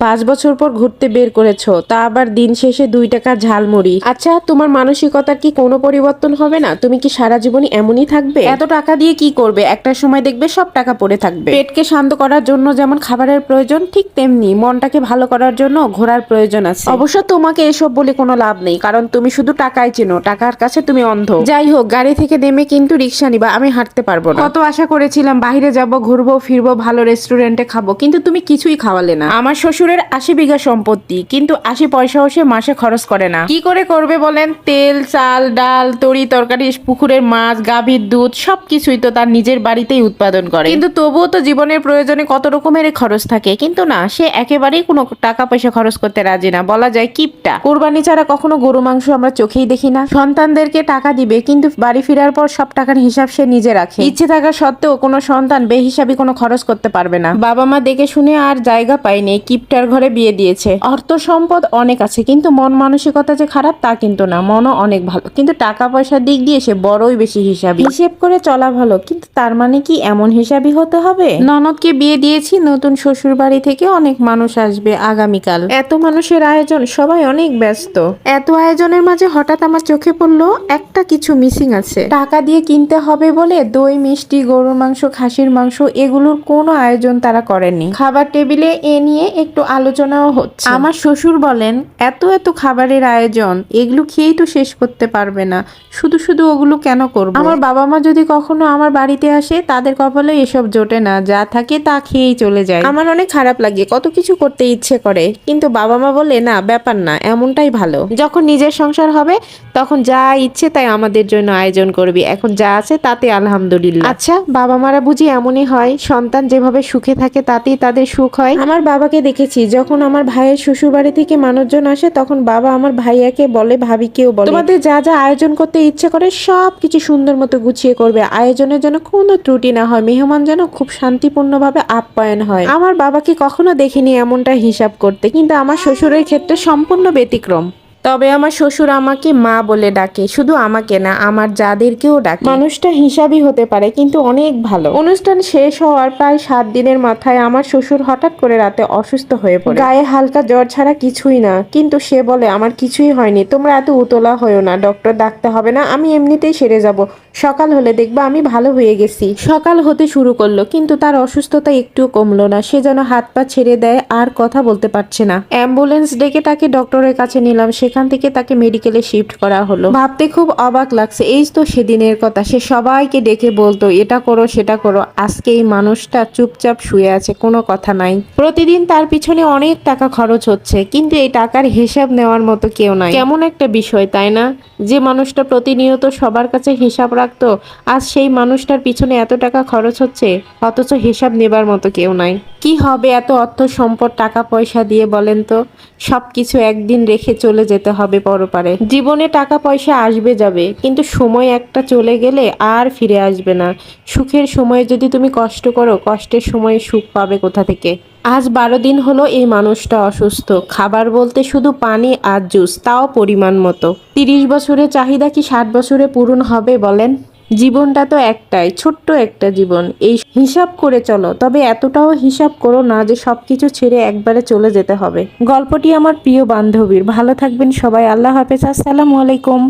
পাঁচ বছর পর ঘুরতে বের করেছ তা আবার দিন শেষে দুই টাকা ঝালমুড়ি। আচ্ছা তোমার মানসিকতার কি কোনো পরিবর্তন হবে না? তুমি কি সারা জীবনই এমনই থাকবে? এত টাকা দিয়ে কি করবে? একটা সময় দেখবে সব টাকা পড়ে থাকবে। পেটকে শান্ত করার জন্য যেমন খাবারের প্রয়োজন ঠিক তেমনি মনটাকে ভালো করার জন্য ঘোরার প্রয়োজন আছে। অবশ্য তোমাকে এসব বলে কোনো লাভ নেই কারণ তুমি শুধু টাকাই চেনো টাকার কাছে তুমি অন্ধ। যাই হোক গাড়ি থেকে নেমে কিন্তু রিক্সা নিবা আমি হাঁটতে পারব না। কত আশা করেছিলাম বাইরে যাব ঘুরবো ফিরবো ভালো রেস্টুরেন্টে খাব কিন্তু তুমি কিছুই খাওয়ালে না। আমার শ্বশুরের আশি বিঘা সম্পত্তি, কিন্তু আশি পয়সাও সে মাসে খরচ করে না। কি করে করবে বলেন? তেল, চাল, ডাল, তরি, তরকারি, পুকুরের মাছ, গাভীর দুধ, সবকিছুই তো তার নিজের বাড়িতেই উৎপাদন করে। কিন্তু তবুও তো জীবনের প্রয়োজনে কত রকমের খরচ থাকে। কিন্তু না, সে একেবারেই কোনো টাকা পয়সা খরচ করতে রাজি না। বলা যায় কিপটা। কোরবানি ছাড়া কখনো গরু মাংস আমরা চোখেই দেখি না। সন্তানদেরকে টাকা দিবে, কিন্তু বাড়ি ফেরার পর সব টাকার হিসাব সে নিজে রাখে। ইচ্ছে থাকা সত্ত্বেও কোনো সন্তান বেহিসাবি কোনো খরচ করতে পারবে না। বাবা মা দেখে শুনে আর জায়গা পায়নি। কিপটার ঘরে বিয়ে দিয়েছে। অর্থ সম্পদ অনেক আছে, কিন্তু মন মানসিকতা যে খারাপ তা কিন্তু না, মনও অনেক ভালো। কিন্তু টাকা পয়সার দিক দিয়ে সে বড়ই বেশি হিসাবি। হিসেব করে চলা ভালো, কিন্তু তার মানে কি এমন হিসাবই হতে হবে? ননদকে বিয়ে দিয়েছি, নতুন শ্বশুর বাড়ি থেকে অনেক মানুষ আসবে আগামীকাল। এত মানুষের আয়োজন, সবাই অনেক ব্যস্ত। এত আয়োজনের মাঝে হঠাৎ আমার চোখে পড়ল একটা কিছু মিসিং আছে। টাকা দিয়ে কিনতে হবে বলে দই, মিষ্টি, গরুর মাংস, খাসির মাংস, এগুলোর কোনো আয়োজন তারা করেনি খাবার টেবিলে এ নিয়ে একটু আলোচনাও হচ্ছে। আমার শ্বশুর বলেন এত এত খাবারের আয়োজন এগুলো খেয়েই তো শেষ করতে পারবে না। শুধু শুধু ওগুলো কেন করব? আমার বাবা মা যদি কখনো আমার বাড়িতে আসে তাদের কপালে এসব জোটে না। যা থাকে তা খেয়েই চলে যায়। আমার অনেক খারাপ লাগে কত কিছু করতে ইচ্ছে করে। কিন্তু বাবা মা বলে না ব্যাপার না এমনটাই ভালো। যখন নিজের সংসার হবে তখন যা ইচ্ছে তাই আমাদের জন্য আয়োজন করবি। এখন যা আছে তাতে আলহামদুলিল্লাহ। আচ্ছা বাবা মারা বুঝি এমনই হয়। সন্তান যেভাবে সুখে থাকে তাতেই তাদের সুখ হয়। আমার বাবাকে দেখেছি যখন আমার ভাইয়ের শ্বশুর বাড়ি থেকে মানুষজন আসে, তখন বাবা আমার ভাইয়াকে বলে, ভাবিকেও বলে। তোমাদের যা যা আয়োজন করতে ইচ্ছে করে, সব কিছু সুন্দর মতো গুছিয়ে করবে। আয়োজনের যেন কোনো ত্রুটি না হয়, মেহমান যেন খুব শান্তিপূর্ণভাবে আপ্যায়ন হয়। আমার বাবাকে কখনো দেখিনি এমনটা হিসাব করতে, কিন্তু আমার শ্বশুরের ক্ষেত্রে সম্পূর্ণ ব্যতিক্রম। তবে আমার শ্বশুর আমাকে মা বলে ডাকে শুধু আমাকে না আমার যাদেরকেও ডাকে। মানুষটা হিসাবই হতে পারে কিন্তু অনেক ভালো। অনুষ্ঠান শেষ হওয়ার প্রায় সাত দিনের মাথায় আমার শ্বশুর হঠাৎ করে রাতে অসুস্থ হয়ে পড়ে। গায়ে হালকা জ্বর ছাড়া কিছুই না কিন্তু সে বলে আমার কিছুই হয়নি তোমরা এত উতলা হয়েও না ডক্টর ডাকতে হবে না আমি এমনিতেই সেরে যাব। সকাল হলে দেখবা আমি ভালো হয়ে গেছি। সকাল হতে শুরু করল কিন্তু তার অসুস্থতা একটুও কমলো না সে যেন হাত পা ছেড়ে দেয় আর কথা বলতে পারছে না। অ্যাম্বুলেন্স ডেকে তাকে ডক্টরের কাছে নিলাম সেখান থেকে তাকে মেডিকেলে শিফট করা হলো। ভাবতে খুব অবাক লাগছে। এই তো সেদিনের কথা। সে সবাইকে ডেকে বলতো, এটা করো, সেটা করো। আজকে এই মানুষটা চুপচাপ শুয়ে আছে, কোনো কথা নাই। প্রতিদিন তার পিছনে অনেক টাকা খরচ হচ্ছে, কিন্তু এই টাকার হিসাব নেওয়ার মতো কেউ নাই। কেমন একটা বিষয়, তাই না? যে মানুষটা প্রতিনিয়ত সবার কাছে হিসাব রাখতো, আজ সেই মানুষটার পিছনে এত টাকা খরচ হচ্ছে, অথচ হিসাব নেবার মতো কেউ নাই। কি হবে এত অর্থ সম্পদ, টাকা পয়সা দিয়ে বলেন তো? সব কিছু একদিন রেখে চলে যেতে হবে পরপারে। জীবনে টাকা পয়সা আসবে যাবে, কিন্তু সময় একটা চলে গেলে আর ফিরে আসবে না। সুখের সময়ে যদি তুমি কষ্ট করো, কষ্টের সময়ে সুখ পাবে কোথা থেকে? আজ বারো দিন হলো এই মানুষটা অসুস্থ। খাবার বলতে শুধু পানি আর জুস, তাও পরিমাণ মতো। তিরিশ বছরের চাহিদা কি ষাট বছরে পূরণ হবে বলেন? জীবনটা তো একটাই, ছোট্ট একটা জীবন। এই হিসাব করে চলো, তবে এতটাও হিসাব করো না যে সব কিছু ছেড়ে একবারে চলে যেতে হবে। গল্পটি আমার প্রিয় বান্ধবীর। ভালো থাকবেন সবাই, আল্লাহ হাফেজ, আসসালামু আলাইকুম।